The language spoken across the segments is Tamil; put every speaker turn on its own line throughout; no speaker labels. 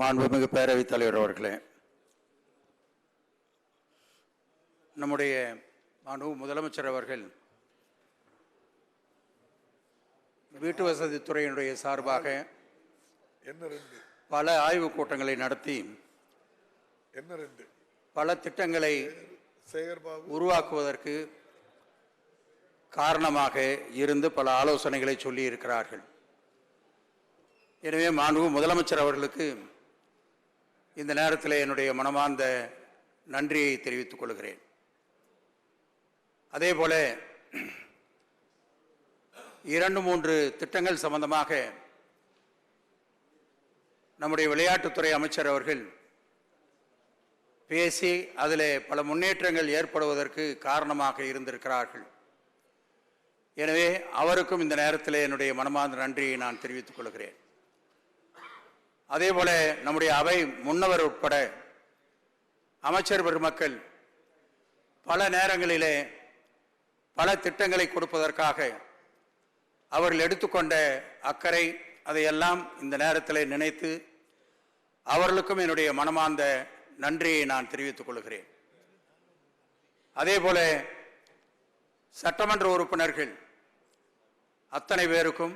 மாண்புமிகு பேரவைத் தலைவர் அவர்களே நம்முடைய மாண்பு முதலமைச்சர் அவர்கள் வீட்டு வசதி துறையினுடைய சார்பாக பல ஆய்வுக் கூட்டங்களை நடத்தி பல திட்டங்களை உருவாக்குவதற்கு காரணமாக இருந்து பல ஆலோசனைகளை சொல்லி இருக்கிறார்கள் எனவே மாண்பு முதலமைச்சர் அவர்களுக்கு இந்த நேரத்தில் என்னுடைய மனமார்ந்த நன்றியை தெரிவித்துக் கொள்கிறேன். அதே போல இரண்டு மூன்று திட்டங்கள் சம்பந்தமாக நம்முடைய விளையாட்டுத்துறை அமைச்சர் அவர்கள் பேசி அதில் பல முன்னேற்றங்கள் ஏற்படுவதற்கு காரணமாக இருந்திருக்கிறார்கள். எனவே அவருக்கும் இந்த நேரத்தில் என்னுடைய மனமார்ந்த நன்றியை நான் தெரிவித்துக் கொள்கிறேன். அதேபோல நம்முடைய அவை முன்னவர் உட்பட அமைச்சர் பெருமக்கள் பல நேரங்களிலே பல திட்டங்களை கொடுப்பதற்காக அவர்கள் எடுத்துக்கொண்ட அக்கறை அதையெல்லாம் இந்த நேரத்தில் நினைத்து அவர்களுக்கும் என்னுடைய மனமார்ந்த நன்றியை நான் தெரிவித்துக் கொள்கிறேன். அதேபோல சட்டமன்ற உறுப்பினர்கள் அத்தனை பேருக்கும்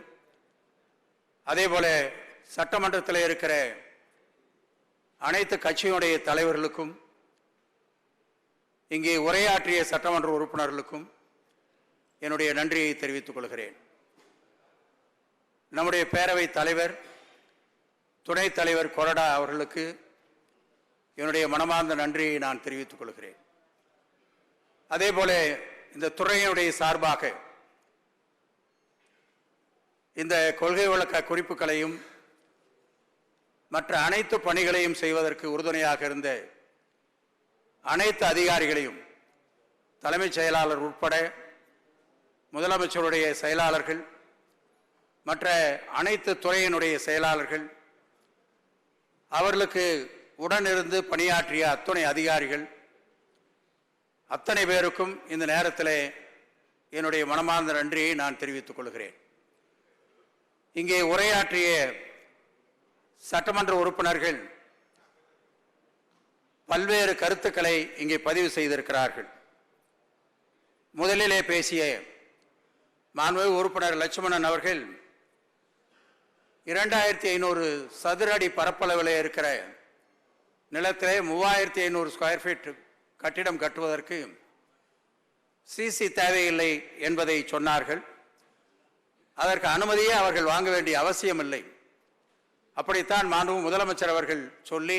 அதேபோல சட்டமன்றத்தில் இருக்கிற அனைத்து கட்சியினுடைய தலைவர்களுக்கும் இங்கே உரையாற்றிய சட்டமன்ற உறுப்பினர்களுக்கும் என்னுடைய நன்றியை தெரிவித்துக் கொள்கிறேன். நம்முடைய பேரவைத் தலைவர் துணைத் தலைவர் கொரடா அவர்களுக்கு என்னுடைய மனமார்ந்த நன்றியை நான் தெரிவித்துக் கொள்கிறேன். அதேபோல இந்த துறையினுடைய சார்பாக இந்த கொள்கை விளக்க குறிப்புகளையும் மற்ற அனைத்து பணிகளையும் செய்வதற்கு உறுதுணையாக இருந்த அனைத்து அதிகாரிகளையும் தலைமைச் செயலாளர் உட்பட முதலமைச்சருடைய செயலாளர்கள் மற்ற அனைத்து துறையினுடைய செயலாளர்கள் அவர்களுக்கு உடனிருந்து பணியாற்றிய அத்துணை அதிகாரிகள் அத்தனை பேருக்கும் இந்த நேரத்தில் என்னுடைய மனமார்ந்த நன்றியை நான் தெரிவித்துக் கொள்கிறேன். இங்கே உரையாற்றிய சட்டமன்ற உறுப்பினர்கள் பல்வேறு கருத்துக்களை இங்கே பதிவு செய்திருக்கிறார்கள். முதலிலே பேசிய மாண்புமிகு உறுப்பினர் லட்சுமணன் அவர்கள் இரண்டாயிரத்தி ஐநூறு சதுர அடி பரப்பளவில் இருக்கிற நிலத்திலே மூவாயிரத்தி ஐநூறு ஸ்கொயர் ஃபீட் கட்டிடம் கட்டுவதற்கு சிசி தேவையில்லை என்பதை சொன்னார்கள். அதற்கு அனுமதியே அவர்கள் வாங்க வேண்டிய அவசியமில்லை. அப்படித்தான் மாண்பு முதலமைச்சர் அவர்கள் சொல்லி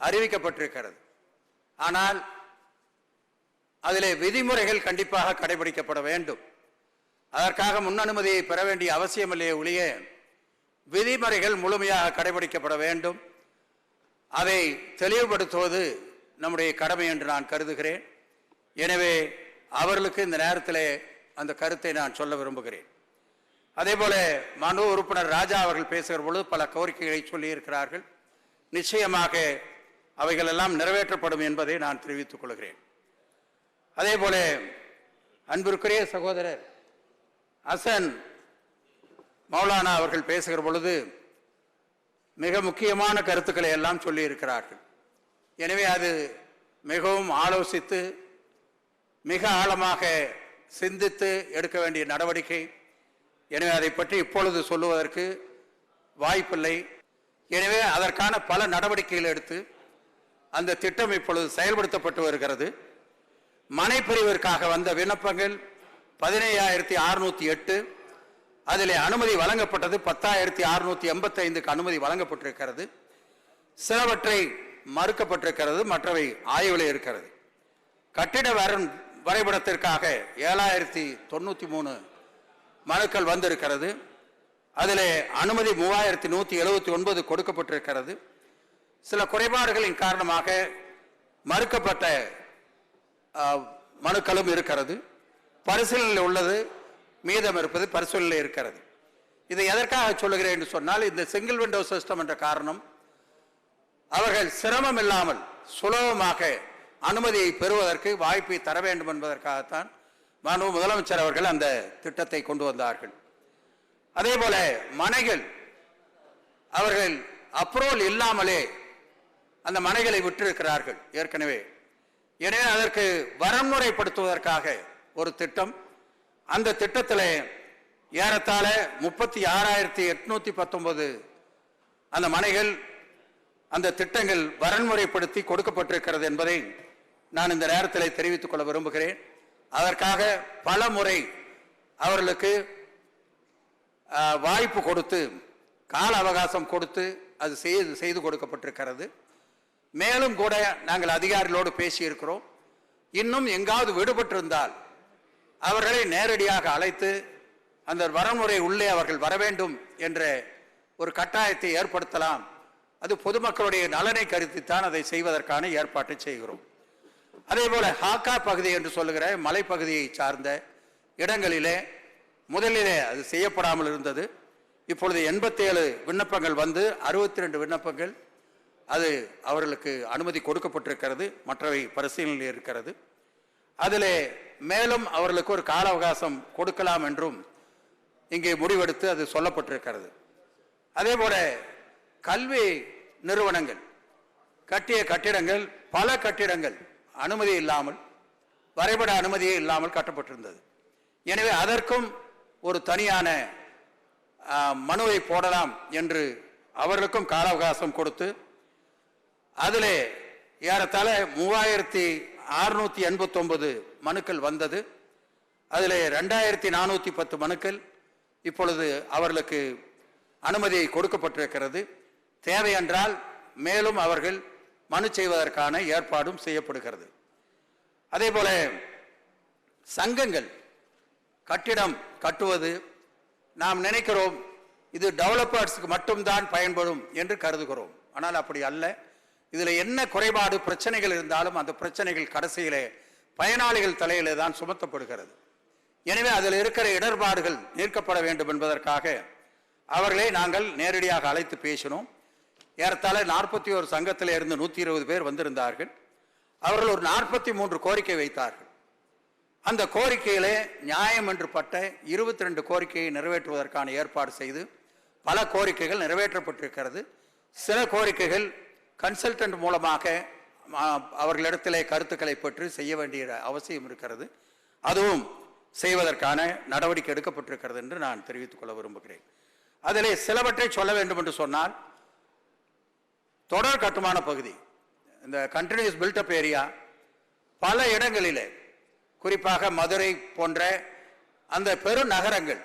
அறிவிக்கப்பட்டிருக்கிறது. ஆனால் அதிலே விதிமுறைகள் கண்டிப்பாக கடைபிடிக்கப்பட வேண்டும். அதற்காக முன் அனுமதியை பெற வேண்டிய அவசியமில்லையே ஒழிய விதிமுறைகள் முழுமையாக கடைபிடிக்கப்பட வேண்டும். அதை தெளிவுபடுத்துவது நம்முடைய கடமை என்று நான் கருதுகிறேன். எனவே அவர்களுக்கு இந்த நேரத்தில் அந்த கருத்தை நான் சொல்ல விரும்புகிறேன். அதே போல மனு உறுப்பினர் ராஜா அவர்கள் பேசுகிற பொழுது பல கோரிக்கைகளை சொல்லியிருக்கிறார்கள். நிச்சயமாக அவைகளெல்லாம் நிறைவேற்றப்படும் என்பதை நான் தெரிவித்துக் கொள்கிறேன். அதேபோல அன்பிற்குரிய சகோதரர் அசன் மௌலானா அவர்கள் பேசுகிற பொழுது மிக முக்கியமான கருத்துக்களை எல்லாம் சொல்லியிருக்கிறார்கள். எனவே அது மிகவும் ஆலோசித்து மிக ஆழமாக சிந்தித்து எடுக்க வேண்டிய நடவடிக்கை. எனவே அதை பற்றி இப்பொழுது சொல்லுவதற்கு வாய்ப்பில்லை. எனவே அதற்கான பல நடவடிக்கைகள் எடுத்து அந்த திட்டம் இப்பொழுது செயல்படுத்தப்பட்டு வருகிறது. மனைப்பிரிவிற்காக வந்த விண்ணப்பங்கள் பதினையாயிரத்தி அறுநூத்தி எட்டு. அதில் அனுமதி வழங்கப்பட்டது பத்தாயிரத்தி அறுநூத்தி எண்பத்தைந்துக்கு அனுமதி வழங்கப்பட்டிருக்கிறது. சிலவற்றை மறுக்கப்பட்டிருக்கிறது மற்றவை ஆய்வில் இருக்கிறது. கட்டிட வர வரைபடத்திற்காக ஏழாயிரத்தி தொண்ணூற்றி மூணு மனுக்கள் வந்திருக்கிறது. அதில் அனுமதி மூவாயிரத்தி நூற்றி எழுபத்தி ஒன்பது கொடுக்கப்பட்டிருக்கிறது. சில குறைபாடுகளின் காரணமாக மறுக்கப்பட்ட மனுக்களும் இருக்கிறது. பரிசீலனையில் உள்ளது மீதம் இருப்பது பரிசீலனையில் இருக்கிறது. இதை எதற்காக சொல்லுகிறேன் என்று சொன்னால் இந்த சிங்கிள் விண்டோ சிஸ்டம் என்ற காரணம் அவர்கள் சிரமம் இல்லாமல் சுலபமாக அனுமதியை பெறுவதற்கு வாய்ப்பை தர வேண்டும் என்பதற்காகத்தான் மாண்பு முதலமைச்சர் அவர்கள் அந்த திட்டத்தை கொண்டு வந்தார்கள். அதே போல மனைகள் அவர்கள் அப்ரூவல் இல்லாமலே அந்த மனைகளை விட்டிருக்கிறார்கள் ஏற்கனவே. எனவே அதற்கு வரன்முறைப்படுத்துவதற்காக ஒரு திட்டம். அந்த திட்டத்தில் ஏறத்தாழ முப்பத்தி ஆறாயிரத்தி எட்நூற்றி பத்தொன்பது அந்த மனைகள் அந்த திட்டங்கள் வரன்முறைப்படுத்தி கொடுக்கப்பட்டிருக்கிறது என்பதை நான் இந்த நேரத்தில் தெரிவித்துக் கொள்ள விரும்புகிறேன். அதற்காக பல முறை அவர்களுக்கு வாய்ப்பு கொடுத்து கால அவகாசம் கொடுத்து அது செய்து செய்து கொடுக்கப்பட்டிருக்கிறது. மேலும் கூட நாங்கள் அதிகாரிகளோடு பேசியிருக்கிறோம். இன்னும் எங்காவது விடுபட்டிருந்தால் அவர்களை நேரடியாக அழைத்து அந்த வரமுறை உள்ளே அவர்கள் வர வேண்டும் என்ற ஒரு கட்டாயத்தை ஏற்படுத்தலாம். அது பொதுமக்களுடைய நலனை கருத்தித்தான் அதை செய்வதற்கான ஏற்பாட்டை செய்கிறோம். அதே போல் ஹாக்கா பகுதி என்று சொல்லுகிற மலைப்பகுதியை சார்ந்த இடங்களிலே முதலிலே அது செய்யப்படாமல் இருந்தது. இப்பொழுது எண்பத்தேழு விண்ணப்பங்கள் வந்து அறுபத்தி ரெண்டு விண்ணப்பங்கள் அது அவர்களுக்கு அனுமதி கொடுக்கப்பட்டிருக்கிறது மற்றவை பரிசீலனையில் இருக்கிறது. அதில் மேலும் அவர்களுக்கு ஒரு கால அவகாசம் கொடுக்கலாம் என்றும் இங்கே முடிவெடுத்து அது சொல்லப்பட்டிருக்கிறது. அதே போல கல்வி நிறுவனங்கள் கட்டிய கட்டிடங்கள் பல கட்டிடங்கள் அனுமதி இல்லாமல் வரைபட அனுமதியே இல்லாமல் கட்டப்பட்டிருந்தது. எனவே அதற்கும் ஒரு தனியான மனுவை போடலாம் என்று அவர்களுக்கும் கால அவகாசம் கொடுத்து அதில் ஏறத்தாழ மூவாயிரத்தி அறுநூற்றி எண்பத்தொன்பது மனுக்கள் வந்தது. அதில் ரெண்டாயிரத்தி நானூற்றி பத்து மனுக்கள் இப்பொழுது அவர்களுக்கு அனுமதி கொடுக்கப்பட்டிருக்கிறது. தேவை என்றால் மேலும் அவர்கள் மனு செய்வதற்கான ஏற்பாடும் செய்யப்படுகிறது. அதே போல சங்கங்கள் கட்டிடம் கட்டுவது நாம் நினைக்கிறோம் இது டெவலப்பர்ஸுக்கு மட்டும்தான் பயன்படும் என்று கருதுகிறோம். ஆனால் அப்படி அல்ல. இதில் என்ன குறைபாடு பிரச்சனைகள் இருந்தாலும் அந்த பிரச்சனைகள் கடைசியிலே பயனாளிகள் தலையிலே தான் சுமத்தப்படுகிறது. எனவே அதில் இருக்கிற இடர்பாடுகள் நீக்கப்பட வேண்டும் என்பதற்காக அவர்களை நாங்கள் நேரடியாக அழைத்து பேசினோம். ஏறத்தாழ நாற்பத்தி ஒரு சங்கத்தில் இருந்து நூற்றி இருபது பேர் வந்திருந்தார்கள். அவர்கள் ஒரு நாற்பத்தி மூன்று கோரிக்கை வைத்தார்கள். அந்த கோரிக்கையிலே நியாயம் என்று பட்ட இருபத்தி ரெண்டு கோரிக்கையை நிறைவேற்றுவதற்கான ஏற்பாடு செய்து பல கோரிக்கைகள் நிறைவேற்றப்பட்டிருக்கிறது. சில கோரிக்கைகள் கன்சல்டன்ட் மூலமாக அவர்களிடத்திலே கருத்துக்களை பெற்று செய்ய வேண்டிய அவசியம் இருக்கிறது. அதுவும் செய்வதற்கான நடவடிக்கை எடுக்கப்பட்டிருக்கிறது என்று நான் தெரிவித்துக் கொள்ள விரும்புகிறேன். அதிலே சிலவற்றை சொல்ல வேண்டும் என்று சொன்னால் தொடர் கட்டுமான பகுதி. இந்த கண்டினியூஸ் பில்டப் ஏரியா பல இடங்களில் குறிப்பாக மதுரை போன்ற அந்த பெருநகரங்கள்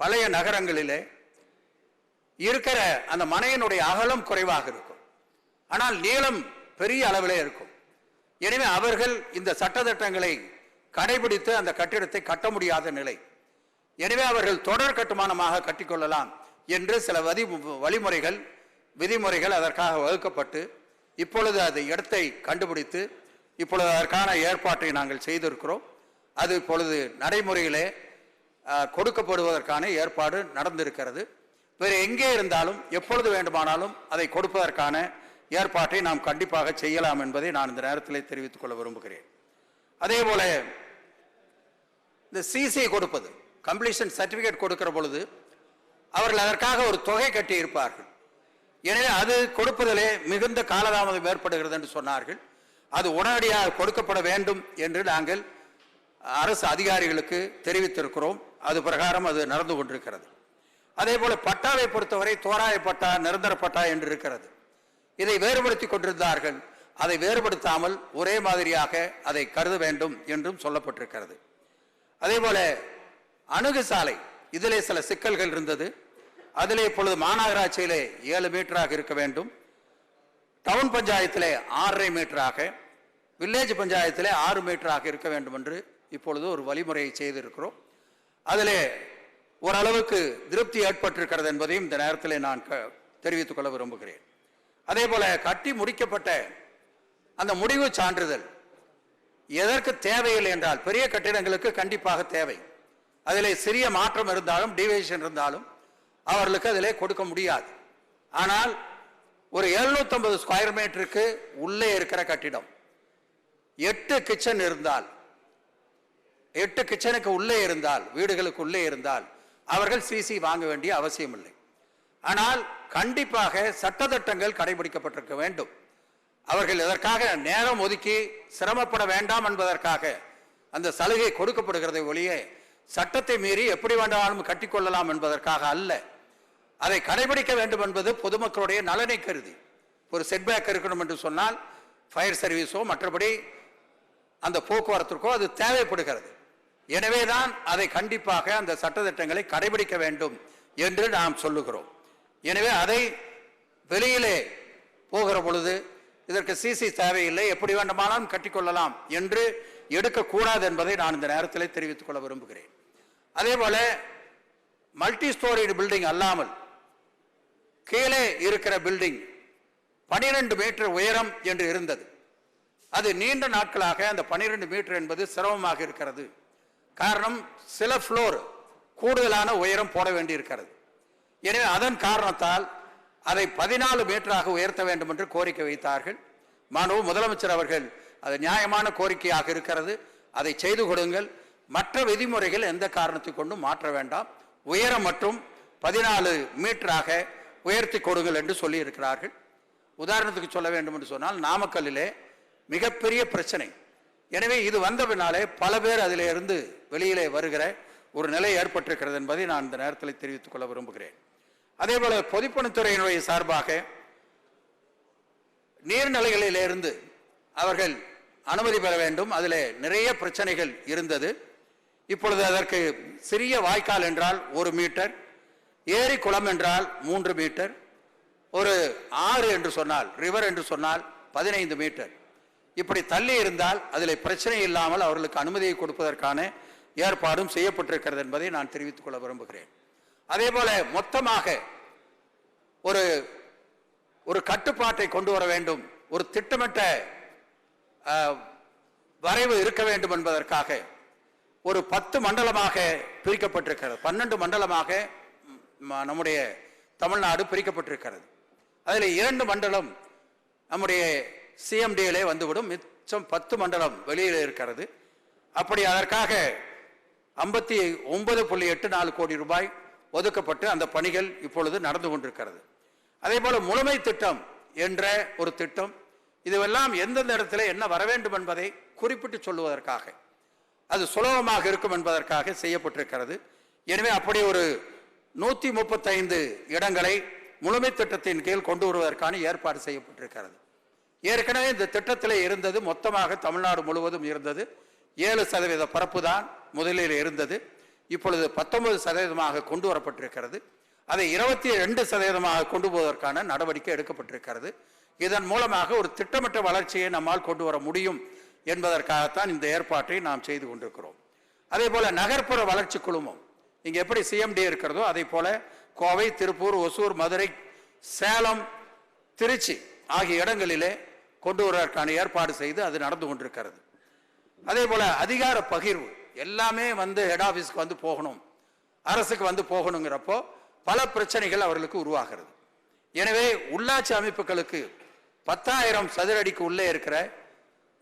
பழைய நகரங்களில் இருக்கிற அந்த மனையினுடைய அகலம் குறைவாக இருக்கும். ஆனால் நீளம் பெரிய அளவிலே இருக்கும். எனவே அவர்கள் இந்த சட்டத்திட்டங்களை கடைபிடித்து அந்த கட்டிடத்தை கட்ட முடியாத நிலை. எனவே அவர்கள் தொடர் கட்டுமானமாக கட்டிக்கொள்ளலாம் என்று சில வதி வழிமுறைகள் விதிமுறைகள் அதற்காக வகுக்கப்பட்டு இப்பொழுது அது இடத்தை கண்டுபிடித்து இப்பொழுது அதற்கான ஏற்பாட்டை நாங்கள் செய்திருக்கிறோம். அது இப்பொழுது நடைமுறையிலே கொடுக்கப்படுவதற்கான ஏற்பாடு நடந்திருக்கிறது. வேறு எங்கே இருந்தாலும் எப்பொழுது வேண்டுமானாலும் அதை கொடுப்பதற்கான ஏற்பாட்டை நாம் கண்டிப்பாக செய்யலாம் என்பதை நான் இந்த நேரத்தில் தெரிவித்துக் கொள்ள விரும்புகிறேன். அதே போல இந்த சிசி கொடுப்பது கம்ப்ளீஷன் சர்டிபிகேட் கொடுக்கிற பொழுது அவர்கள் அதற்காக ஒரு தொகை கட்டி இருப்பார்கள் எனவே அது கொடுப்பதிலே மிகுந்த காலதாமதம் ஏற்படுகிறது என்று சொன்னார்கள். அது உடனடியாக கொடுக்கப்பட வேண்டும் என்று நாங்கள் அரசு அதிகாரிகளுக்கு தெரிவித்திருக்கிறோம். அது பிரகாரம் அது நடந்து கொண்டிருக்கிறது. அதே போல பட்டாவை பொறுத்தவரை தோராய பட்டா நிரந்தர பட்டா என்று இருக்கிறது. இதை வேறுபடுத்தி கொண்டிருந்தார்கள். அதை வேறுபடுத்தாமல் ஒரே மாதிரியாக அதை கருத வேண்டும் என்றும் சொல்லப்பட்டிருக்கிறது. அதே போல அணுகு சாலை இதிலே சில சிக்கல்கள் இருந்தது. அதில் இப்பொழுது மாநகராட்சியிலே ஏழு மீட்டராக இருக்க வேண்டும். டவுன் பஞ்சாயத்திலே ஆறரை மீட்டராக வில்லேஜ் பஞ்சாயத்திலே ஆறு மீட்டராக இருக்க வேண்டும் என்று இப்பொழுது ஒரு வழிமுறையை செய்திருக்கிறோம். அதிலே ஓரளவுக்கு திருப்தி ஏற்பட்டிருக்கிறது என்பதையும் இந்த நேரத்தில் நான் க- தெரிவித்துக் கொள்ள விரும்புகிறேன். அதே போல கட்டி முடிக்கப்பட்ட அந்த முடிவு சான்றிதழ் எதற்கு தேவையில்லை என்றால் பெரிய கட்டிடங்களுக்கு கண்டிப்பாக தேவை. அதில் சிறிய மாற்றம் இருந்தாலும் டிவியேஷன் இருந்தாலும் அவர்களுக்கு அதிலே கொடுக்க முடியாது. ஆனால் ஒரு 750 ஸ்கொயர் மீட்டருக்கு உள்ளே இருக்கிற கட்டிடம் எட்டு கிச்சன் இருந்தால் எட்டு கிச்சனுக்கு உள்ளே இருந்தால் வீடுகளுக்கு உள்ளே இருந்தால் அவர்கள் சிசி வாங்க வேண்டிய அவசியம் இல்லை. ஆனால் கண்டிப்பாக சட்டத்திட்டங்கள் கடைபிடிக்கப்பட்டிருக்க வேண்டும். அவர்கள் இதற்காக நேரம் ஒதுக்கி சிரமப்பட வேண்டாம் என்பதற்காக அந்த சலுகை கொடுக்கப்படுகிறதை ஒழிய சட்டத்தை மீறி எப்படி வேண்டாலும் கட்டிக்கொள்ளலாம் என்பதற்காக அல்ல. அதை கடைபிடிக்க வேண்டும் என்பது பொதுமக்களுடைய நலனை கருதி. ஒரு செட்பேக் இருக்கணும் என்று சொன்னால் ஃபயர் சர்வீஸோ மற்றபடி அந்த போக்குவரத்திற்கோ அது தேவைப்படுகிறது. எனவே தான் அதை கண்டிப்பாக அந்த சட்டத்திட்டங்களை கடைபிடிக்க வேண்டும் என்று நாம் சொல்லுகிறோம். எனவே அதை வெளியிலே போகிற பொழுது இதற்கு சிசி தேவையில்லை எப்படி வேண்டுமானாலும் கட்டிக்கொள்ளலாம் என்று எடுக்கக்கூடாது என்பதை நான் இந்த நேரத்தில் தெரிவித்துக் கொள்ள விரும்புகிறேன். அதே போல மல்டி ஸ்டோரிடு பில்டிங் அல்லாமல் கீழே இருக்கிற பில்டிங் 12 மீட்டர் உயரம் என்று இருந்தது. அது நீண்ட நாட்களாக அந்த 12 மீட்டர் என்பது சிரமமாக இருக்கிறது. காரணம் சில ஃப்ளோர் கூடுதலான உயரம் போட வேண்டியிருக்கிறது. எனவே அதன் காரணத்தால் அதை பதினாலு மீட்டராக உயர்த்த வேண்டும் என்று கோரிக்கை வைத்தார்கள். மாணவ முதலமைச்சர் அவர்கள் அது நியாயமான கோரிக்கையாக இருக்கிறது. அதை செய்து கொடுங்கள். மற்ற விதிமுறைகள் எந்த காரணத்தை கொண்டும் மாற்ற வேண்டாம். உயரம் மற்றும் பதினாலு மீட்டராக உயர்த்தி கொடுங்கள் என்று சொல்லி இருக்கிறார்கள் உதாரணத்துக்கு சொல்ல வேண்டும் என்று சொன்னால் நாமக்கல்லிலே மிகப்பெரிய பிரச்சனை. எனவே இது வந்த பின்னாலே பல பேர் அதிலிருந்து வெளியிலே வருகிற ஒரு நிலை ஏற்பட்டிருக்கிறது என்பதை நான் இந்த நேரத்தில் தெரிவித்துக் கொள்ள விரும்புகிறேன். அதே போல பொதுப்பணித்துறையினுடைய சார்பாக நீர்நிலைகளிலிருந்து அவர்கள் அனுமதி பெற வேண்டும். அதில் நிறைய பிரச்சனைகள் இருந்தது. இப்பொழுது அதற்கு சிறிய வாய்க்கால் என்றால் ஒரு மீட்டர் ஏரி குளம் என்றால் மூன்று மீட்டர் ஒரு ஆறு என்று சொன்னால் ரிவர் என்று சொன்னால் பதினைந்து மீட்டர். இப்படி தள்ளி இருந்தால் அதில் பிரச்சனை இல்லாமல் அவர்களுக்கு அனுமதியை கொடுப்பதற்கான ஏற்பாடும் செய்யப்பட்டிருக்கிறது என்பதை நான் தெரிவித்துக் கொள்ள விரும்புகிறேன். அதே போல மொத்தமாக ஒரு ஒரு கட்டுப்பாட்டை கொண்டு வர வேண்டும் ஒரு திட்டமிட்ட வரைவு இருக்க வேண்டும் என்பதற்காக ஒரு பத்து மண்டலமாக பிரிக்கப்பட்டிருக்கிறது. பன்னெண்டு மண்டலமாக நம்முடைய தமிழ்நாடு பிரிக்கப்பட்டிருக்கிறது. அதில் இரண்டு மண்டலம் நம்முடைய சிஎம்டியிலே வந்துவிடும். மிச்சம் பத்து மண்டலம் வெளியில் இருக்கிறது. அப்படி அதற்காக ஐம்பத்தி ஒன்பது புள்ளி எட்டு நாலு கோடி ரூபாய் ஒதுக்கப்பட்டு அந்த பணிகள் இப்பொழுது நடந்து கொண்டிருக்கிறது. அதே போல் முழுமை திட்டம் என்ற ஒரு திட்டம் இதுவெல்லாம் எந்தெந்த இடத்துல என்ன வர வேண்டும் என்பதை குறிப்பிட்டு சொல்லுவதற்காக அது சுலபமாக இருக்கும் என்பதற்காக செய்யப்பட்டிருக்கிறது. எனவே அப்படி ஒரு நூத்தி முப்பத்தைந்து இடங்களை முழுமை திட்டத்தின் கீழ் கொண்டு வருவதற்கான ஏற்பாடு செய்யப்பட்டிருக்கிறது. ஏற்கனவே இந்த திட்டத்தில் இருந்தது மொத்தமாக தமிழ்நாடு முழுவதும் இருந்தது. ஏழு சதவீத பரப்பு தான் முதலில் இருந்தது. இப்பொழுது பத்தொன்பது சதவீதமாக கொண்டு வரப்பட்டிருக்கிறது. அதை இருபத்தி ரெண்டு சதவீதமாக கொண்டு போவதற்கான நடவடிக்கை எடுக்கப்பட்டிருக்கிறது. இதன் மூலமாக ஒரு திட்டமிட்ட வளர்ச்சியை நம்மால் கொண்டு வர முடியும் என்பதற்காகத்தான் இந்த ஏற்பாட்டை நாம் செய்து கொண்டிருக்கிறோம். அதே போல நகர்ப்புற வளர்ச்சி குழுமம் இங்கே எப்படி சிஎம்டி இருக்கிறதோ அதே போல கோவை திருப்பூர் ஒசூர் மதுரை சேலம் திருச்சி ஆகிய இடங்களிலே கொண்டு வருவதற்கான ஏற்பாடு செய்து அது நடந்து கொண்டிருக்கிறது. அதே போல அதிகார பகிர்வு எல்லாமே வந்து ஹெட் ஆஃபீஸ்க்கு வந்து போகணும். அரசுக்கு வந்து போகணுங்கிறப்போ பல பிரச்சனைகள் அவர்களுக்கு உருவாகிறது. எனவே உள்ளாட்சி அமைப்புகளுக்கு பத்தாயிரம் சதுரடிக்கு உள்ளே இருக்கிற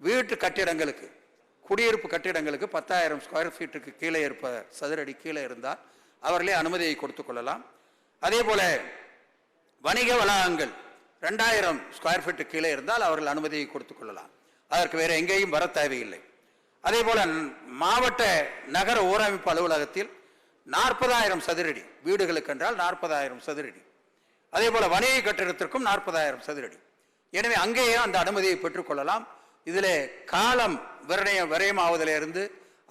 வீட்டு கட்டிடங்களுக்கு குடியிருப்பு கட்டிடங்களுக்கு பத்தாயிரம் ஸ்கொயர் ஃபீட்டுக்கு கீழே இருப்ப சதுரடி கீழே இருந்தால் அவர்களே அனுமதியை கொடுத்துக் கொள்ளலாம். அதே போல வணிக வளாகங்கள் ரெண்டாயிரம் ஸ்கொயர் ஃபீட்டு கீழே இருந்தால் அவர்கள் அனுமதியை கொடுத்துக் கொள்ளலாம். அதற்கு வேறு எங்கேயும் வர தேவையில்லை. அதே போல மாவட்ட நகர ஊரமைப்பு அலுவலகத்தில் நாற்பதாயிரம் சதுரடி வீடுகளுக்கு என்றால் நாற்பதாயிரம் சதுரடி. அதே போல வணிக கட்டிடத்திற்கும் நாற்பதாயிரம் சதுரடி. எனவே அங்கேயே அந்த அனுமதியை பெற்றுக்கொள்ளலாம் இதிலே காலம் விரய விரயமாவதிலிருந்து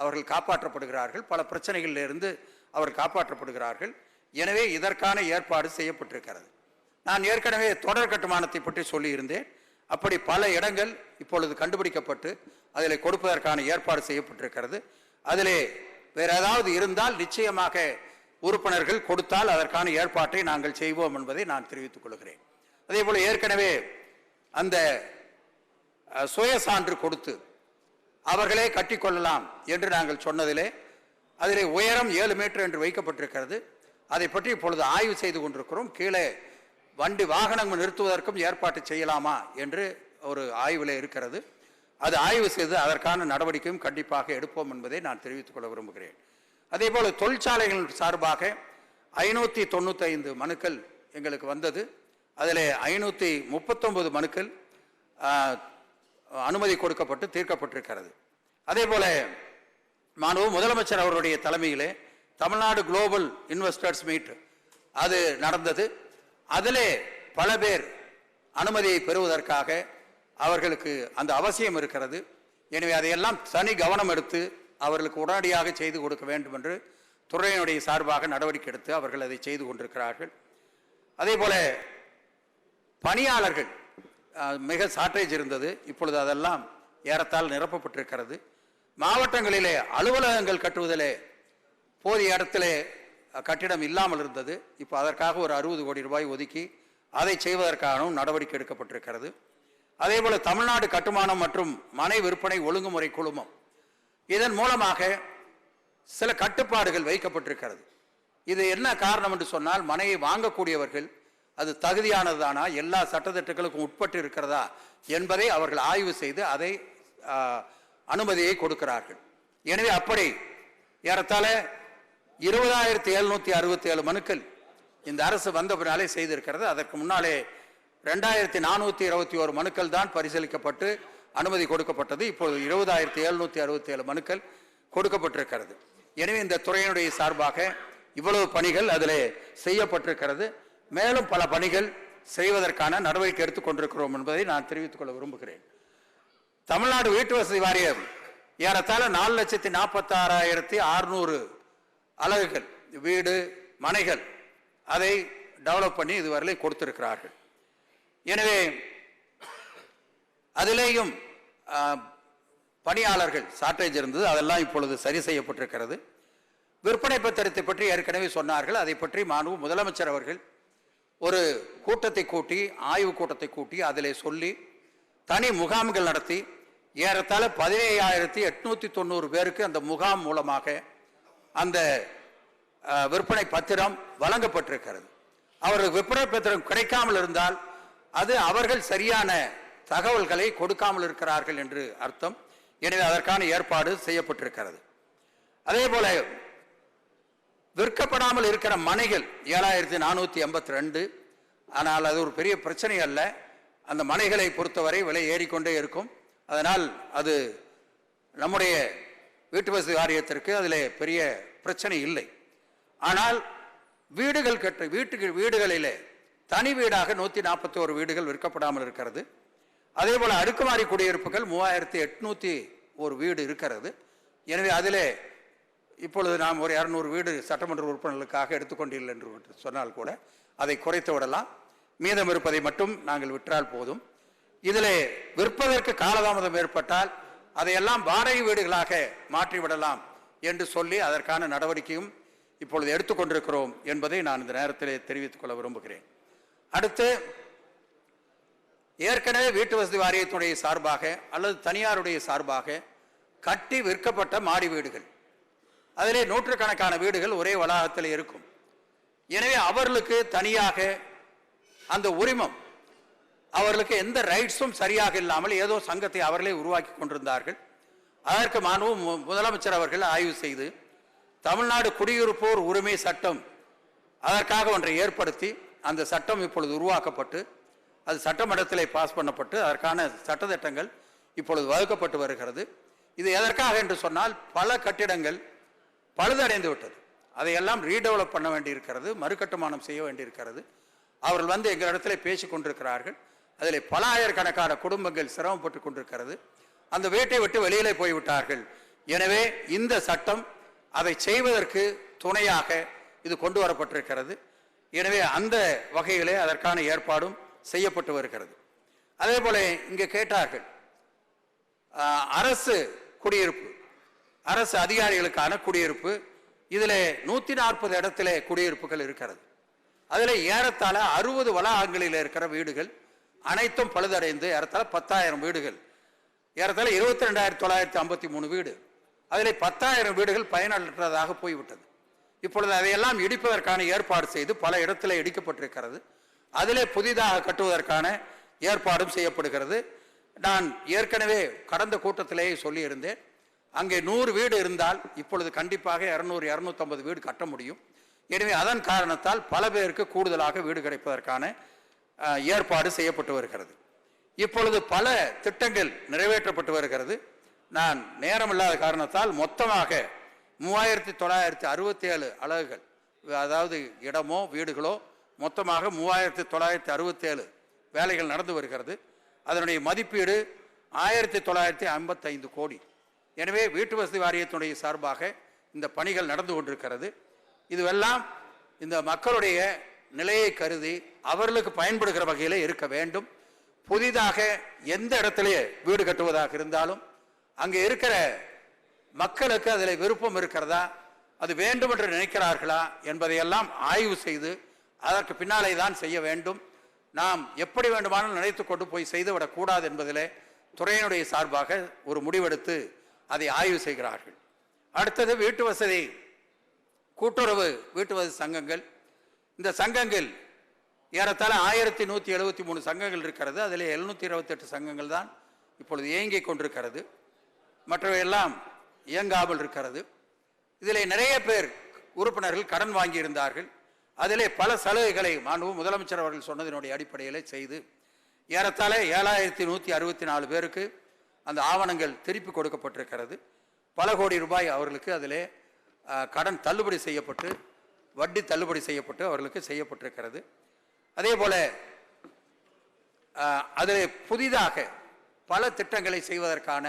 அவர்கள் காப்பாற்றப்படுகிறார்கள். பல பிரச்சனைகளிலிருந்து அவர்கள் காப்பாற்றப்படுகிறார்கள். எனவே இதற்கான ஏற்பாடு செய்யப்பட்டிருக்கிறது. நான் ஏற்கனவே தொடர் கட்டுமானத்தை பற்றி சொல்லியிருந்தேன். அப்படி பல இடங்கள் இப்பொழுது கண்டுபிடிக்கப்பட்டு அதில் கொடுப்பதற்கான ஏற்பாடு செய்யப்பட்டிருக்கிறது. அதிலே வேற ஏதாவது இருந்தால் நிச்சயமாக உறுப்பினர்கள் கொடுத்தால் அதற்கான ஏற்பாட்டை நாங்கள் செய்வோம் என்பதை நான் தெரிவித்துக் கொள்கிறேன். அதே போல் ஏற்கனவே அந்த சுய சான்று கொடுத்து அவர்களே கட்டிக்கொள்ளலாம் என்று நாங்கள் சொன்னதிலே அதிலே உயரம் ஏழு மீட்டர் என்று வைக்கப்பட்டிருக்கிறது. அதை பற்றி இப்பொழுது ஆய்வு செய்து கொண்டிருக்கிறோம். கீழே வண்டி வாகனங்கள் நிறுத்துவதற்கும் ஏற்பாடு செய்யலாமா என்று ஒரு ஆய்வில் இருக்கிறது. அது ஆய்வு செய்து அதற்கான நடவடிக்கையும் கண்டிப்பாக எடுப்போம் என்பதை நான் தெரிவித்துக் கொள்ள விரும்புகிறேன். அதே போல் தொழிற்சாலைகள் சார்பாக ஐநூற்றி தொண்ணூத்தைந்து மனுக்கள் எங்களுக்கு வந்தது. அதில் ஐநூற்றி முப்பத்தொம்பது மனுக்கள் அனுமதி கொடுக்கப்பட்டு தீர்க்கப்பட்டிருக்கிறது. அதே போல மாணவ முதலமைச்சர் அவருடைய தலைமையிலே தமிழ்நாடு குளோபல் இன்வெஸ்டர்ஸ் மீட் அது நடந்தது. அதிலே பல பேர் அனுமதியை பெறுவதற்காக அவர்களுக்கு அந்த அவசியம் இருக்கிறது. எனவே அதையெல்லாம் தனி கவனம் எடுத்து அவர்களுக்கு உடனடியாக செய்து கொடுக்க வேண்டும் என்று துறையினுடைய சார்பாக நடவடிக்கை எடுத்து அவர்கள் அதை செய்து கொண்டிருக்கிறார்கள். அதே போல பணியாளர்கள் மிக சாட்டேஜ் இருந்தது. இப்பொழுது அதெல்லாம் ஏறத்தால் நிரப்பப்பட்டிருக்கிறது. மாவட்டங்களிலே அலுவலகங்கள் கட்டுவதிலே போதிய இடத்திலே கட்டிடம் இல்லாமல் இருந்தது. இப்போ அதற்காக ஒரு அறுபது கோடி ரூபாய் ஒதுக்கி அதை செய்வதற்காகவும் நடவடிக்கை எடுக்கப்பட்டிருக்கிறது. அதேபோல் தமிழ்நாடு கட்டுமானம் மற்றும் மனை விற்பனை ஒழுங்குமுறை குழுமம். இதன் மூலமாக சில கட்டுப்பாடுகள் வைக்கப்பட்டிருக்கிறது. இது என்ன காரணம் என்று சொன்னால் மனையை வாங்கக்கூடியவர்கள் அது தகுதியானதுதானா? எல்லா சட்டத்திட்டங்களுக்கும் உட்பட்டு இருக்கிறதா என்பதை அவர்கள் ஆய்வு செய்து அதை அனுமதியை கொடுக்கிறார்கள். எனவே அப்படி ஏறத்தாழ இருபதாயிரத்தி எழுநூற்றி அறுபத்தி ஏழு மனுக்கள் இந்த அரசு வந்த பின்னாலே செய்திருக்கிறது. அதற்கு முன்னாலே ரெண்டாயிரத்தி நானூற்றி இருபத்தி ஒரு மனுக்கள் தான் பரிசீலிக்கப்பட்டு அனுமதி கொடுக்கப்பட்டது. இப்போது இருபதாயிரத்தி எழுநூற்றி அறுபத்தி ஏழு மனுக்கள் கொடுக்கப்பட்டிருக்கிறது. எனவே இந்த துறையினுடைய சார்பாக இவ்வளவு பணிகள் அதில் செய்யப்பட்டிருக்கிறது. மேலும் பல பணிகள் செய்வதற்கான நடவடிக்கை எடுத்துக் கொண்டிருக்கிறோம் என்பதை நான் தெரிவித்துக் கொள்ள விரும்புகிறேன். தமிழ்நாடு வீட்டு வசதி வாரியம் ஏறத்தாழ நாலு லட்சத்தி நாற்பத்தி ஆறாயிரத்தி அறுநூறு அலகுகள் வீடு மனைகள் அதை டெவலப் பண்ணி இதுவரையிலே கொடுத்திருக்கிறார்கள். எனவே அதிலேயும் பணியாளர்கள் ஷார்ட்டேஜ் இருந்தது அதெல்லாம் இப்பொழுது சரி செய்யப்பட்டிருக்கிறது. விற்பனை பத்திரத்தை பற்றி ஏற்கனவே சொன்னார்கள் அதை பற்றி மாணவ முதலமைச்சர் அவர்கள் ஒரு கூட்டத்தை கூட்டி ஆய்வு கூட்டத்தை கூட்டி அதில் சொல்லி தனி முகாம்கள் நடத்தி ஏறத்தாழ பதினேழாயிரத்தி எட்நூற்றி தொண்ணூறு பேருக்கு அந்த முகாம் மூலமாக அந்த விற்பனை பத்திரம் வழங்கப்பட்டிருக்கிறது. அவர்கள் விற்பனை பத்திரம் கிடைக்காமல் இருந்தால் அது அவர்கள் சரியான தகவல்களை கொடுக்காமல் இருக்கிறார்கள் என்று அர்த்தம். எனவே அதற்கான ஏற்பாடு செய்யப்பட்டிருக்கிறது. அதே போல விற்கப்படாமல் இருக்கிற மனைகள் ஏழாயிரத்தி நானூற்றி எண்பத்தி ரெண்டு ஆனால் அது ஒரு பெரிய பிரச்சனை அல்ல. அந்த மனைகளை பொறுத்தவரை விலை ஏறிக்கொண்டே இருக்கும். அதனால் அது நம்முடைய வீட்டு வசதி வாரியத்திற்கு அதில் பெரிய பிரச்சனை இல்லை. ஆனால் வீடுகள் கட்ட வீட்டுக்கு வீடுகளிலே தனி வீடாக நூற்றி நாற்பத்தி ஒரு வீடுகள் விற்கப்படாமல் இருக்கிறது. அதே போல் அடுக்குமாடி குடியிருப்புகள் மூவாயிரத்தி எட்நூற்றி ஒரு வீடு இருக்கிறது. எனவே அதிலே இப்பொழுது நாம் ஒரு இரநூறு வீடு சட்டமன்ற உறுப்பினர்களுக்காக எடுத்துக்கொண்டில்லை என்று சொன்னால் கூட அதை குறைத்து விடலாம். மீதம் இருப்பதை மட்டும் நாங்கள் விற்றால் போதும். இதில் விற்பதற்கு காலதாமதம் ஏற்பட்டால் அதையெல்லாம் வாடகை வீடுகளாக மாற்றிவிடலாம் என்று சொல்லி அதற்கான நடவடிக்கையும் இப்பொழுது எடுத்துக்கொண்டிருக்கிறோம் என்பதை நான் இந்த நேரத்திலே தெரிவித்துக் கொள்ள விரும்புகிறேன். அடுத்து ஏற்கனவே வீட்டு வசதி வாரியத்துடைய சார்பாக அல்லது தனியாருடைய சார்பாக கட்டி விற்கப்பட்ட மாடி வீடுகள். அதிலே நூற்றுக்கணக்கான வீடுகள் ஒரே வளாகத்தில் இருக்கும். எனவே அவர்களுக்கு தனியாக அந்த உரிமம் அவர்களுக்கு எந்த ரைட்ஸும் சரியாக இல்லாமல் ஏதோ சங்கத்தை அவர்களே உருவாக்கி கொண்டிருந்தார்கள். அதற்கு மாணவம் மு- முதலமைச்சர் அவர்கள் ஆய்வு செய்து தமிழ்நாடு குடியிருப்போர் உரிமை சட்டம் அதற்காக ஒன்றை ஏற்படுத்தி அந்த சட்டம் இப்பொழுது உருவாக்கப்பட்டு அது சட்டமன்றத்தில் பாஸ் பண்ணப்பட்டு அதற்கான சட்டத்திட்டங்கள் இப்பொழுது வகுக்கப்பட்டு வருகிறது. இது எதற்காக என்று சொன்னால் பல கட்டிடங்கள் பழுதடைந்து விட்டது. அதையெல்லாம் ரீடெவலப் பண்ண வேண்டியிருக்கிறது மறுகட்டுமானம் செய்ய வேண்டியிருக்கிறது. அவர்கள் வந்து எங்களிடத்தில் பேசி கொண்டிருக்கிறார்கள். அதில் பல ஆயிரக்கணக்கான குடும்பங்கள் சிரமப்பட்டு கொண்டிருக்கிறது. அந்த வீட்டை விட்டு வெளியிலே போய்விட்டார்கள். எனவே இந்த சட்டம் அதை செய்வதற்கு துணையாக இது கொண்டு வரப்பட்டிருக்கிறது. எனவே அந்த வகையிலே அதற்கான ஏற்பாடும் செய்யப்பட்டு வருகிறது. அதே போல இங்கே கேட்டார்கள் அரசு குடியிருப்பு அரசு அதிகாரிகளுக்கான குடியிருப்பு இதில் நூற்றி நாற்பது இடத்துல குடியிருப்புகள் இருக்கிறது. அதில் ஏறத்தாழ அறுபது வளாகங்களில் இருக்கிற வீடுகள் அனைத்தும் பழுதடைந்து ஏறத்தாழ பத்தாயிரம் வீடுகள். ஏறத்தாழ இருபத்தி ரெண்டாயிரத்தி தொள்ளாயிரத்தி ஐம்பத்தி மூணு வீடு. அதில் பத்தாயிரம் வீடுகள் பயனற்றதாக போய்விட்டது. இப்பொழுது அதையெல்லாம் இடிப்பதற்கான ஏற்பாடு செய்து பல இடத்துல இடிக்கப்பட்டிருக்கிறது. அதிலே புதிதாக கட்டுவதற்கான ஏற்பாடும் செய்யப்படுகிறது. நான் ஏற்கனவே கடந்த கூட்டத்திலேயே சொல்லியிருந்தேன். அங்கே நூறு வீடு இருந்தால் இப்பொழுது கண்டிப்பாக இரநூறு இரநூத்தம்பது வீடு கட்ட முடியும். எனவே அதன் காரணத்தால் பல பேருக்கு கூடுதலாக வீடு கிடைப்பதற்கான ஏற்பாடு செய்யப்பட்டு வருகிறது. இப்பொழுது பல திட்டங்கள் நிறைவேற்றப்பட்டு வருகிறது. நான் நேரமில்லாத காரணத்தால் மொத்தமாக மூவாயிரத்தி தொள்ளாயிரத்தி அறுபத்தி ஏழு அலகுகள் அதாவது இடமோ வீடுகளோ மொத்தமாக மூவாயிரத்தி தொள்ளாயிரத்தி அறுபத்தி ஏழு வேலைகள் நடந்து வருகிறது. அதனுடைய மதிப்பீடு ஆயிரத்தி தொள்ளாயிரத்தி ஐம்பத்தைந்து கோடி. எனவே வீட்டு வசதி வாரியத்தினுடைய சார்பாக இந்த பணிகள் நடந்து கொண்டிருக்கிறது. இதுவெல்லாம் இந்த மக்களுடைய நிலையை கருதி அவர்களுக்கு பயன்படுகிற வகையில் இருக்க வேண்டும். புதிதாக எந்த இடத்துலையே வீடு கட்டுவதாக இருந்தாலும் அங்கே இருக்கிற மக்களுக்கு அதில் விருப்பம் இருக்கிறதா அது வேண்டும் என்று நினைக்கிறார்களா என்பதையெல்லாம் ஆய்வு செய்து அதற்கு பின்னாலே தான் செய்ய வேண்டும். நாம் எப்படி வேண்டுமானாலும் நினைத்து கொண்டு போய் செய்துவிடக்கூடாது என்பதிலே துறையினுடைய சார்பாக ஒரு முடிவெடுத்து அதை ஆய்வு செய்கிறார்கள். அடுத்தது வீட்டு வசதி. கூட்டுறவு வீட்டு வசதி சங்கங்கள். இந்த சங்கங்கள் ஏறத்தாழ ஆயிரத்தி நூற்றி எழுபத்தி மூணு சங்கங்கள் இருக்கிறது. அதில் எழுநூற்றி இருபத்தெட்டு சங்கங்கள் தான் இப்பொழுது இயங்கிக் கொண்டிருக்கிறது. மற்றவையெல்லாம் இயங்காமல் இருக்கிறது. இதில் நிறைய பேர் உறுப்பினர்கள் கடன் வாங்கியிருந்தார்கள். அதிலே பல சலுகைகளை மாண்பு முதலமைச்சர் அவர்கள் சொன்னதினுடைய அடிப்படையில் செய்து ஏறத்தாழ ஏழாயிரத்தி நூற்றி அறுபத்தி நாலு பேருக்கு அந்த ஆவணங்கள் திருப்பி கொடுக்கப்பட்டிருக்கிறது. பல கோடி ரூபாய் அவர்களுக்கு அதிலே கடன் தள்ளுபடி செய்யப்பட்டு வட்டி தள்ளுபடி செய்யப்பட்டு அவர்களுக்கு செய்யப்பட்டிருக்கிறது. அதே போல் அதில் புதிதாக பல திட்டங்களை செய்வதற்கான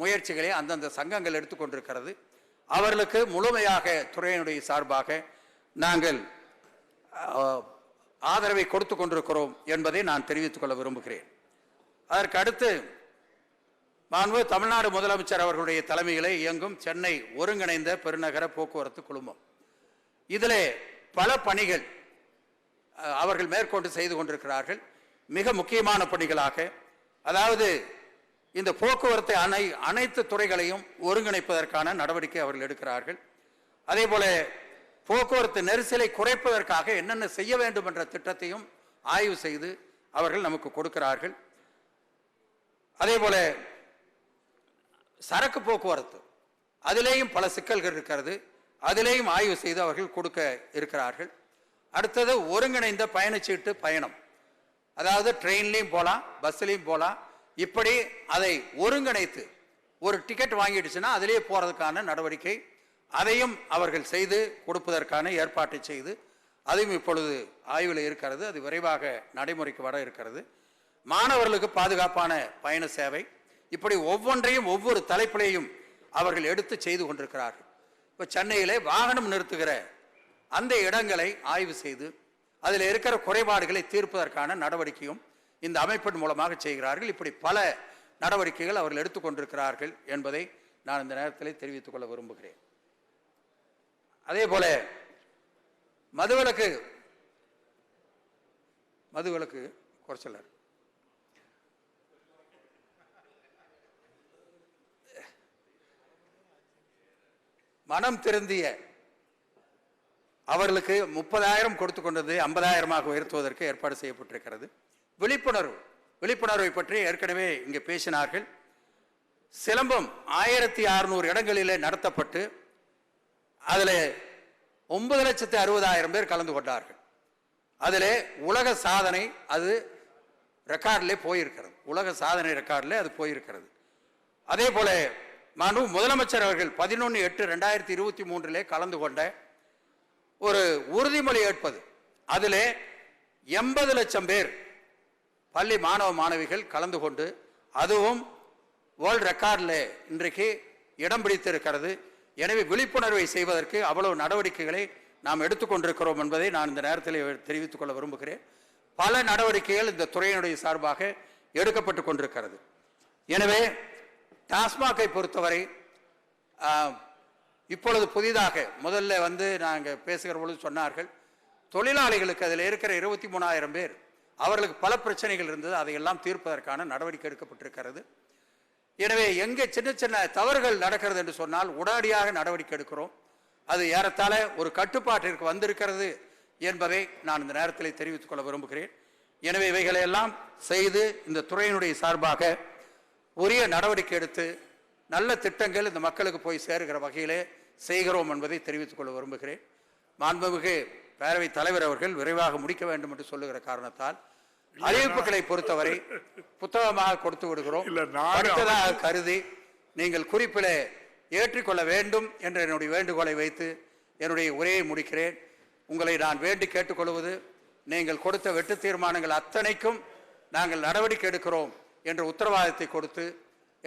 முயற்சிகளை அந்தந்த சங்கங்கள் எடுத்துக்கொண்டிருக்கிறது. அவர்களுக்கு முழுமையாக துறையினுடைய சார்பாக நாங்கள் ஆதரவை கொடுத்து கொண்டிருக்கிறோம் என்பதை நான் தெரிவித்துக் கொள்ள விரும்புகிறேன். அதற்கு அடுத்து மாண்பு தமிழ்நாடு முதலமைச்சர் அவர்களுடைய தலைமையிலே இயங்கும் சென்னை ஒருங்கிணைந்த பெருநகர போக்குவரத்து குழுமம். இதிலே பல பணிகள் அவர்கள் மேற்கொண்டு செய்து கொண்டிருக்கிறார்கள். மிக முக்கியமான பணிகளாக அதாவது இந்த போக்குவரத்தை அனை அனைத்து துறைகளையும் ஒருங்கிணைப்பதற்கான நடவடிக்கை அவர்கள் எடுக்கிறார்கள். அதே போல போக்குவரத்து நெரிசலை குறைப்பதற்காக என்னென்ன செய்ய வேண்டும் என்ற திட்டத்தையும் ஆய்வு செய்து அவர்கள் நமக்கு கொடுக்கிறார்கள். அதே போல சரக்கு போக்குவரத்து. அதிலேயும் பல சிக்கல்கள் இருக்கிறது. அதிலேயும் ஆய்வு செய்து அவர்கள் கொடுக்க இருக்கிறார்கள். அடுத்தது ஒருங்கிணைந்த பயணச்சீட்டு பயணம். அதாவது ட்ரெயின்லேயும் போகலாம் பஸ்லேயும் போகலாம் இப்படி அதை ஒருங்கிணைத்து ஒரு டிக்கெட் வாங்கிடுச்சுன்னா அதிலேயே போகிறதுக்கான நடவடிக்கை. அதையும் அவர்கள் செய்து கொடுப்பதற்கான ஏற்பாட்டை செய்து அதுவும் இப்பொழுது ஆய்வில் இருக்கிறது. அது விரைவாக நடைமுறைக்கு வர இருக்கிறது. மாணவர்களுக்கு பாதுகாப்பான பயண சேவை. இப்படி ஒவ்வொன்றையும் ஒவ்வொரு தலைப்பிலையும் அவர்கள் எடுத்து செய்து கொண்டிருக்கிறார்கள் இப்போ சென்னையிலே வாகனம் நிறுத்துகிற அந்த இடங்களை ஆய்வு செய்து அதில் இருக்கிற குறைபாடுகளை தீர்ப்பதற்கான நடவடிக்கையும் இந்த அமைப்பின் மூலமாக செய்கிறார்கள். இப்படி பல நடவடிக்கைகள் அவர்கள் எடுத்துக்கொண்டிருக்கிறார்கள் என்பதை நான் இந்த நேரத்தில் தெரிவித்துக் கொள்ள விரும்புகிறேன். அதே போல மதுவிலக்கு மதுவிலக்கு குறைச்சலர் மனம் திருந்திய அவர்களுக்கு முப்பதாயிரம் கொடுத்து கொண்டது ஐம்பதாயிரமாக உயர்த்துவதற்கு ஏற்பாடு செய்யப்பட்டிருக்கிறது. விழிப்புணர்வு விழிப்புணர்வை பற்றி ஏற்கனவே இங்கே பேசினார்கள். சிலம்பம் ஆயிரத்தி அறுநூறு இடங்களிலே நடத்தப்பட்டு அதில் ஒன்பது லட்சத்தி அறுபதாயிரம் பேர் கலந்து கொண்டார்கள். அதில் உலக சாதனை அது ரெக்கார்டில் போயிருக்கிறது. உலக சாதனை ரெக்கார்டில் அது போயிருக்கிறது. அதே போல மாண்பு முதலமைச்சர் அவர்கள் பதினொன்று எட்டு ரெண்டாயிரத்தி இருபத்தி மூன்றிலே கலந்து கொண்ட ஒரு உறுதிமொழி ஏற்பது. அதிலே எண்பது லட்சம் பேர் பள்ளி மாணவ மாணவிகள் கலந்து கொண்டு அதுவும் வேர்ல்ட் ரெக்கார்டில் இன்றைக்கு இடம் பிடித்திருக்கிறது. எனவே விழிப்புணர்வை செய்வதற்கு அவ்வளவு நடவடிக்கைகளை நாம் எடுத்துக்கொண்டிருக்கிறோம் என்பதை நான் இந்த நேரத்தில் தெரிவித்துக் கொள்ள விரும்புகிறேன். பல நடவடிக்கைகள் இந்த துறையினுடைய சார்பாக எடுக்கப்பட்டு கொண்டிருக்கிறது. எனவே டாஸ்மாகை பொறுத்தவரை இப்பொழுது புதிதாக முதல்ல வந்து நாங்கள் பேசுகிற பொழுது சொன்னார்கள் தொழிலாளிகளுக்கு அதில் இருக்கிற இருபத்தி மூணாயிரம் பேர் அவர்களுக்கு பல பிரச்சனைகள் இருந்தது அதையெல்லாம் தீர்ப்பதற்கான நடவடிக்கை எடுக்கப்பட்டிருக்கிறது. எனவே எங்கே சின்ன சின்ன தவறுகள் நடக்கிறது என்று சொன்னால் உடனடியாக நடவடிக்கை எடுக்கிறோம். அது ஏறத்தாழ ஒரு கட்டுப்பாட்டிற்கு வந்திருக்கிறது என்பதை நான் இந்த நேரத்தில் தெரிவித்துக் கொள்ள விரும்புகிறேன். எனவே இவைகளையெல்லாம் செய்து இந்த துறையினுடைய சார்பாக உரிய நடவடிக்கை எடுத்து நல்ல திட்டங்கள் இந்த மக்களுக்கு போய் சேருகிற வகையிலே செய்கிறோம் என்பதை தெரிவித்துக் கொள்ள விரும்புகிறேன். மாண்புமிகு பேரவைத் தலைவர் அவர்கள் விரைவாக முடிக்க வேண்டும் என்று சொல்லுகிற காரணத்தால் அறிவிப்புகளை பொறுத்தவரை புத்தகமாக கொடுத்து விடுகிறோம். படித்ததாக கருதி நீங்கள் குறிப்பிலே ஏற்றுக்கொள்ள வேண்டும் என்ற என்னுடைய வேண்டுகோளை வைத்து என்னுடைய உரையை முடிக்கிறேன். உங்களை நான் வேண்டி கேட்டுக்கொள்வது நீங்கள் கொடுத்த வெட்டு தீர்மானங்கள் அத்தனைக்கும் நாங்கள் நடவடிக்கை எடுக்கிறோம். என்ற உத்தரவாதத்தை கொடுத்து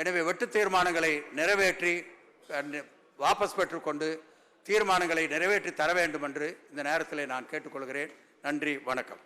எனவே வெட்டு தீர்மானங்களை நிறைவேற்றி வாபஸ் பெற்றுக்கொண்டு தீர்மானங்களை நிறைவேற்றி தர வேண்டும் என்று இந்த நேரத்தில் நான் கேட்டுக்கொள்கிறேன். நன்றி வணக்கம்.